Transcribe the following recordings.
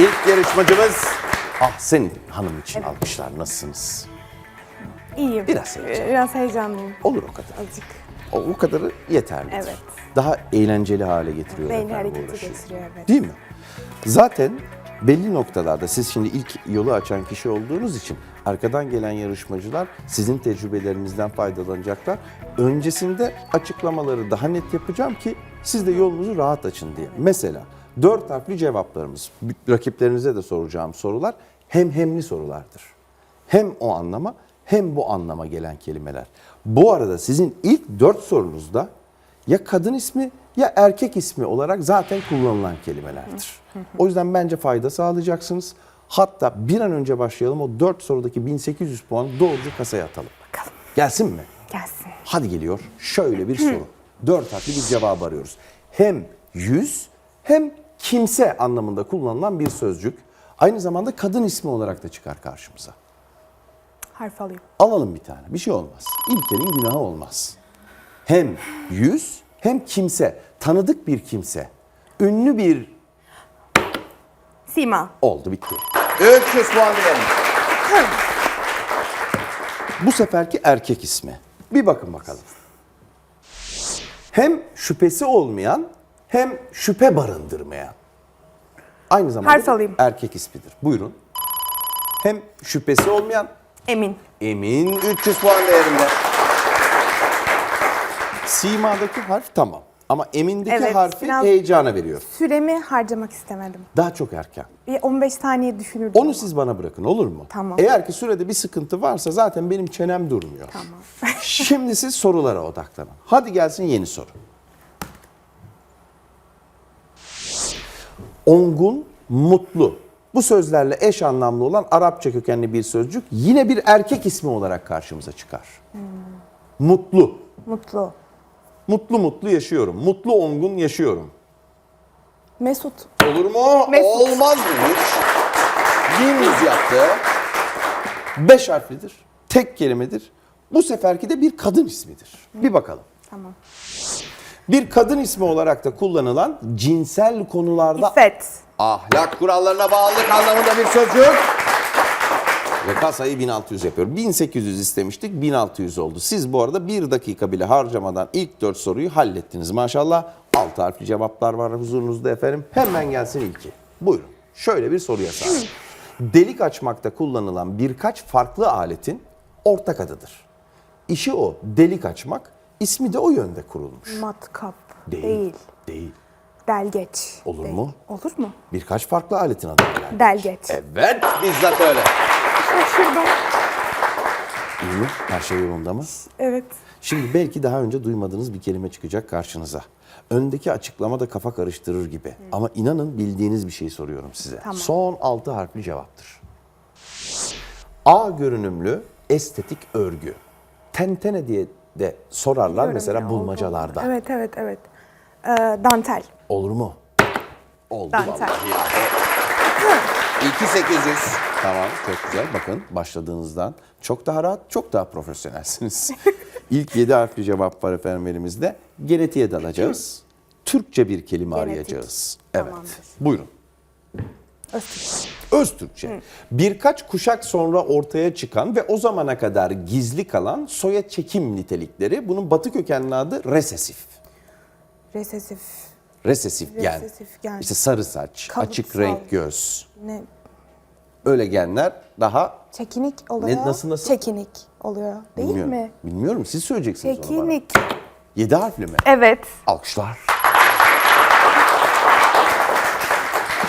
İlk yarışmacımız Ah senin hanım için alkışlar. Nasılsınız? İyiyim. Biraz heyecanlı. Biraz heyecanlıyım. Olur o kadar. Azıcık. O, o kadarı yeterlidir. Evet. Daha eğlenceli hale getiriyor. Beyni efendim bu hareketi uğraşı. getiriyor evet. Değil mi? Zaten belli noktalarda siz şimdi ilk yolu açan kişi olduğunuz için arkadan gelen yarışmacılar sizin tecrübelerinizden faydalanacaklar. Öncesinde açıklamaları daha net yapacağım ki siz de yolunuzu rahat açın diye. Mesela dört harfli cevaplarımız, rakiplerinize de soracağım sorular hem hemli sorulardır. Hem o anlama hem bu anlama gelen kelimeler. Bu arada sizin ilk dört sorunuzda ya kadın ismi ya erkek ismi olarak zaten kullanılan kelimelerdir. O yüzden bence fayda sağlayacaksınız. Hatta bir an önce başlayalım o 4 sorudaki 1800 puan doğruca kasaya atalım. Bakalım. Gelsin mi? Gelsin. Hadi geliyor. Şöyle bir soru. Dört harfli bir cevap arıyoruz. Hem yüz hem kimse anlamında kullanılan bir sözcük. Aynı zamanda kadın ismi olarak da çıkar karşımıza. Harf alayım. Alalım bir tane. Bir şey olmaz. İlkelin günahı olmaz. Hem yüz hem kimse. Tanıdık bir kimse. Ünlü bir Sima. oldu bitti. 300 puan. Bu seferki erkek ismi. Bir bakın bakalım. Hem şüphesi olmayan hem şüphe barındırmayan. Aynı zamanda Harf alayım. erkek ismidir. Buyurun. Hem şüphesi olmayan Emin. Emin 300 puan değerinde. Sima'daki harf tamam. Ama Emin'deki Evet, harfi biraz- heyecana veriyor. Süremi harcamak istemedim. Daha çok erken. Bir 15 saniye düşünürdüm. Onu siz bana bırakın olur mu? Tamam. Eğer ki sürede bir sıkıntı varsa zaten benim çenem durmuyor. Tamam. Şimdi siz sorulara odaklanın. Hadi gelsin yeni soru. Ongun, mutlu. Bu sözlerle eş anlamlı olan Arapça kökenli bir sözcük yine bir erkek ismi olarak karşımıza çıkar. Mutlu. Mutlu. Mutlu mutlu yaşıyorum. Mutlu ongun yaşıyorum. Mesut. Olur mu? Mesut. Olmaz mı hiç? Dümdüz yaptı. Beş harflidir. Tek kelimedir. Bu seferki de bir kadın ismidir. Bir bakalım. Tamam. Bir kadın ismi olarak da kullanılan cinsel konularda İffet. ahlak kurallarına bağlılık anlamında bir sözcük. Ve kasayı 1600 yapıyor. 1800 istemiştik, 1600 oldu. Siz bu arada bir dakika bile harcamadan ilk dört soruyu hallettiniz. Maşallah altı harfli cevaplar var huzurunuzda efendim. Hemen gelsin ilki. Buyurun. Şöyle bir soruya sahip. Delik açmakta kullanılan birkaç farklı aletin ortak adıdır. İşi o, delik açmak. İsmi de o yönde kurulmuş. Matkap. Değil. Değil. Değil. Delgeç. Olur Değil. mu? Olur mu? Birkaç farklı aletin adı. Yani. Delgeç. Evet, bizzat öyle. Şurada. İyi mi? Her şey yolunda mı? Evet. Şimdi belki daha önce duymadığınız bir kelime çıkacak karşınıza. Öndeki açıklama da kafa karıştırır gibi. Ama inanın bildiğiniz bir şey soruyorum size. Tamam. Son altı harfli cevaptır. A görünümlü estetik örgü. Tentene diye de sorarlar Biliyorum mesela ya, bulmacalarda. oldu. Evet evet evet. Ee, dantel. Olur mu? Oldu Dantel. vallahi. 2800. Tamam çok güzel. Bakın başladığınızdan çok daha rahat, çok daha profesyonelsiniz. İlk 7 harfli cevap var efendim elimizde. Genetiğe dalacağız. Türkçe bir kelime Genetik. arayacağız. Evet. Tamamdır. Buyurun. Öztürk. Öz Türkçe. Birkaç kuşak sonra ortaya çıkan ve o zamana kadar gizli kalan soya çekim nitelikleri bunun batı kökenli adı resesif. Resesif. Resesif gen. Resesif gen. İşte sarı saç, açık Kalıtsal. renk göz. Ne? Öyle genler daha Çekinik oluyor. Ne- nasıl, nasıl? Çekinik oluyor. Değil bilmiyorum. mi? Bilmiyorum siz söyleyeceksiniz onu bana. Çekinik. 7 harfli mi? Evet. Alkışlar.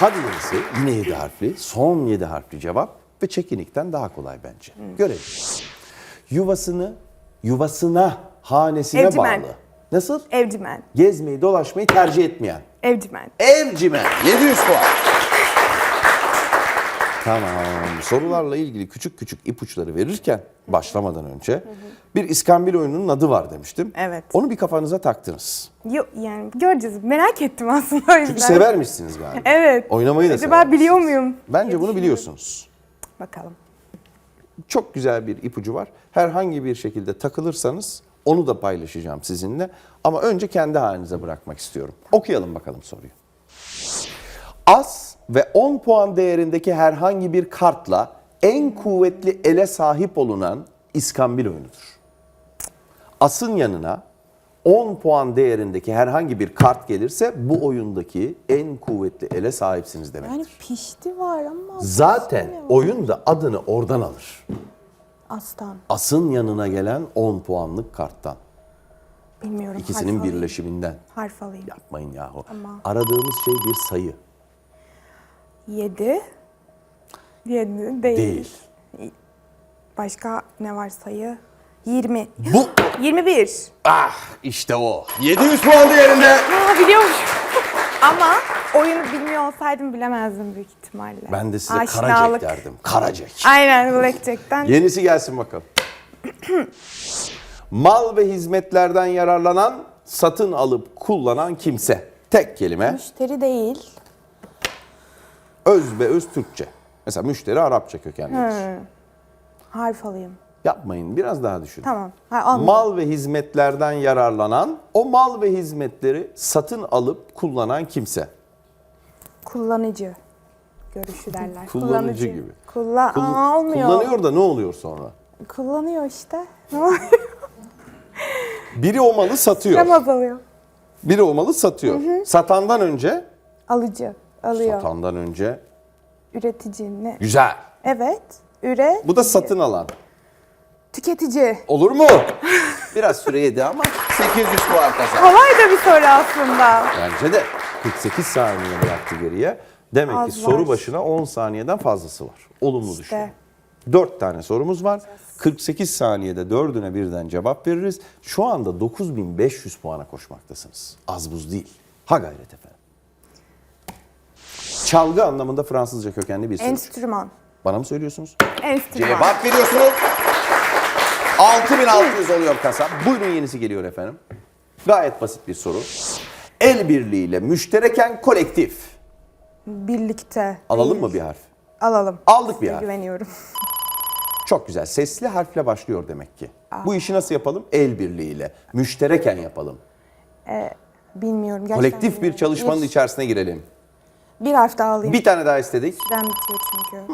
Hadi yenisi yine 7 harfli. Son 7 harfli cevap ve çekinikten daha kolay bence. Görelim. Yuvasını, yuvasına, hanesine Evcimen. bağlı. Nasıl? Evcimen. Gezmeyi, dolaşmayı tercih etmeyen. Evcimen. Evcimen 700 puan. Tamam. Sorularla ilgili küçük küçük ipuçları verirken başlamadan önce bir iskambil oyununun adı var demiştim. Evet. Onu bir kafanıza taktınız. Yok yani göreceğiz. Merak ettim aslında o yüzden. Çünkü severmişsiniz galiba. Evet. Oynamayı da Acaba biliyor muyum? Bence bunu biliyorsunuz. Bakalım. Çok güzel bir ipucu var. Herhangi bir şekilde takılırsanız onu da paylaşacağım sizinle. Ama önce kendi halinize bırakmak istiyorum. Okuyalım bakalım soruyu. As ve 10 puan değerindeki herhangi bir kartla en kuvvetli ele sahip olunan iskambil oyunudur. Asın yanına 10 puan değerindeki herhangi bir kart gelirse bu oyundaki en kuvvetli ele sahipsiniz demek. Yani pişti var ama Zaten oyun da adını oradan alır. aslan. Asın yanına gelen 10 puanlık karttan. Bilmiyorum. İkisinin harf alayım. birleşiminden. Harf alayım. Yapmayın yahu. Ama- Aradığımız şey bir sayı. 7. 7 değil. Değil. Başka ne var sayı? 20. Bu 21. ah işte o. 700 puan değerinde. Aa biliyormuş. Ama oyunu bilmiyor olsaydım bilemezdim büyük ihtimalle. Ben de size Karacek derdim. Karacek. Aynen Blackjack'ten. Yenisi gelsin bakalım. Mal ve hizmetlerden yararlanan, satın alıp kullanan kimse. Tek kelime. Müşteri değil. Öz ve öz Türkçe. Mesela müşteri Arapça kökenlidir. Harf alayım. Yapmayın biraz daha düşünün. Tamam. Ha. Mal ve hizmetlerden yararlanan, o mal ve hizmetleri satın alıp kullanan kimse. Kullanıcı görüşü derler. Kullanıcı gibi. Kullan Kull- Aa, olmuyor. Kullanıyor da ne oluyor sonra? Kullanıyor işte. Ne oluyor? Biri o malı satıyor. Hem azalıyor. Biri o malı satıyor. Satandan önce, Alıcı. Alıyor. satandan önce Üretici ne? güzel. Evet. Üre. Bu da satın alan. Tüketici. Olur mu? Biraz süre yedi ama 800 puan kazandı. Kolay da bir soru aslında. Bence de 48 saniye bıraktı geriye. Demek ki Az soru var. başına 10 saniyeden fazlası var. Olumlu İşte. düşün. 4 tane sorumuz var. 48 saniyede dördüne birden cevap veririz. Şu anda 9500 puana koşmaktasınız. Az buz değil. Ha gayret efendim. Çalgı anlamında Fransızca kökenli bir söz. Enstrüman. Bana mı söylüyorsunuz? Enstrüman. Cevap veriyorsunuz. 6600 oluyor kasa. Buyurun yenisi geliyor efendim. Gayet basit bir soru. El birliğiyle müştereken kolektif. Birlikte. Alalım değil. mı bir harf? Alalım. Aldık bir Size harf. Güveniyorum. Çok güzel. Sesli harfle başlıyor demek ki. Bu işi nasıl yapalım? El birliğiyle. Müştereken yapalım. Bilmiyorum. Gerçekten Kolektif bir bilmiyorum. çalışmanın bir, içerisine girelim. Bir harf daha alayım. Bir tane daha istedik. Sürem bitiyor çünkü.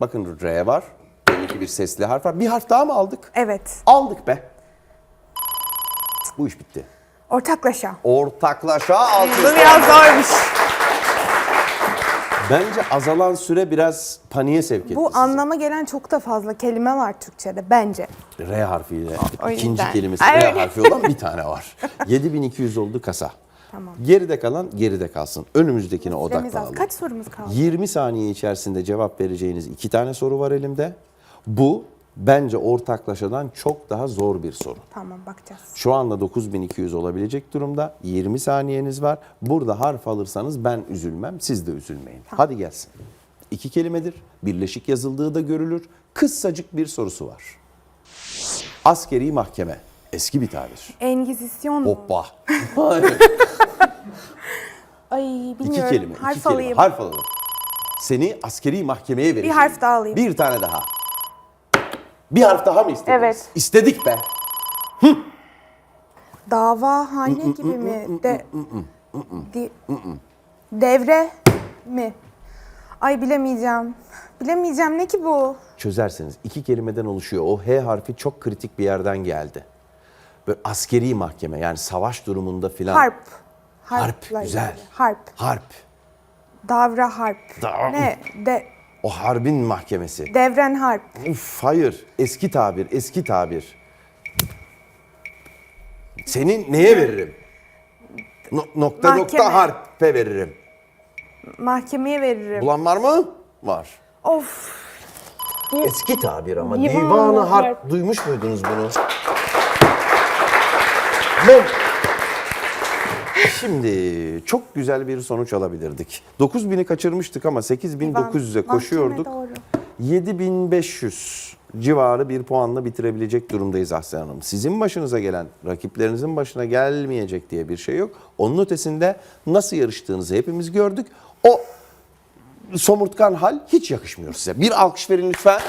Bakın R var. Belli ki bir sesli harf var. Bir harf daha mı aldık? Evet. Aldık be. Bu iş bitti. Ortaklaşa. Ortaklaşa Bu alkışlar. biraz zormuş. Bence azalan süre biraz paniğe sevk etti Bu sizi. anlama gelen çok da fazla kelime var Türkçe'de bence. R harfiyle o ikinci yüzden. kelimesi R harfi olan bir tane var. 7200 oldu kasa. Tamam. Geride kalan geride kalsın. Önümüzdekine Süremiz odaklanalım. Kaç sorumuz kaldı? 20 saniye içerisinde cevap vereceğiniz iki tane soru var elimde. Bu bence ortaklaşadan çok daha zor bir soru. Tamam bakacağız. Şu anda 9200 olabilecek durumda. 20 saniyeniz var. Burada harf alırsanız ben üzülmem, siz de üzülmeyin. Hadi gelsin. İki kelimedir. Birleşik yazıldığı da görülür. Kıssacık bir sorusu var. Askeri mahkeme. Eski bir tabir. Engizisyon mu? Hoppa. Ay iki bilmiyorum. kelime. harf iki kelime. alayım. Harf alalım. Seni askeri mahkemeye vereceğim. harf daha alayım. Bir tane daha. Bir harf daha mı istediniz? Evet. İstedik be. Dava hane gibi mi? De, di, devre mi? Ay bilemeyeceğim. Bilemeyeceğim ne ki bu? çözerseniz iki kelimeden oluşuyor. O H harfi çok kritik bir yerden geldi. Böyle askeri mahkeme yani savaş durumunda filan. Harp. Harp, Harpla güzel. ilgili. Harp. Harp. Davra harp. Da- Ne? De, O harbin mahkemesi. devren harp. Uf hayır. Eski tabir, eski tabir. Seni neye veririm? No- nokta Mahkeme. nokta harpe veririm. Mahkemeye veririm. Bulan var mı? Var. Of. Eski tabir ama. Divanı Divanı harp. harp. Duymuş muydunuz bunu? Ben... Şimdi çok güzel bir sonuç alabilirdik. 9000'i kaçırmıştık ama 8900'e Divan, koşuyorduk. doğru. 7500 civarı bir puanla bitirebilecek durumdayız Aslen Hanım. Sizin başınıza gelen, rakiplerinizin başına gelmeyecek diye bir şey yok. Onun ötesinde nasıl yarıştığınızı hepimiz gördük. O somurtkan hal hiç yakışmıyor size. Bir alkış verin lütfen.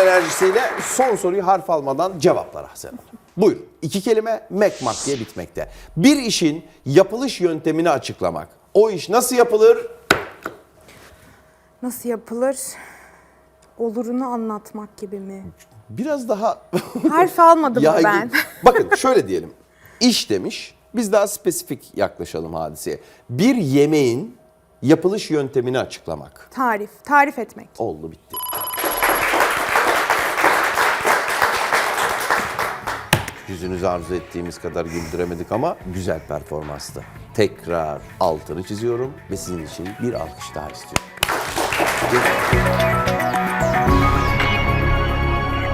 Enerjisiyle son soruyu harf almadan cevaplar Ahsen Hanım. Buyur. İki kelime mekmak diye bitmekte. Bir işin yapılış yöntemini açıklamak. O iş nasıl yapılır? Nasıl yapılır? Olurunu anlatmak gibi mi? Biraz daha Harf almadım yaygın. ben? Bakın şöyle diyelim. İş demiş. Biz daha spesifik yaklaşalım hadiseye. Bir yemeğin yapılış yöntemini açıklamak. Tarif, tarif etmek. Oldu bitti. Yüzünüzü arzu ettiğimiz kadar güldüremedik ama güzel performanstı. Tekrar altını çiziyorum ve sizin için bir alkış daha istiyorum.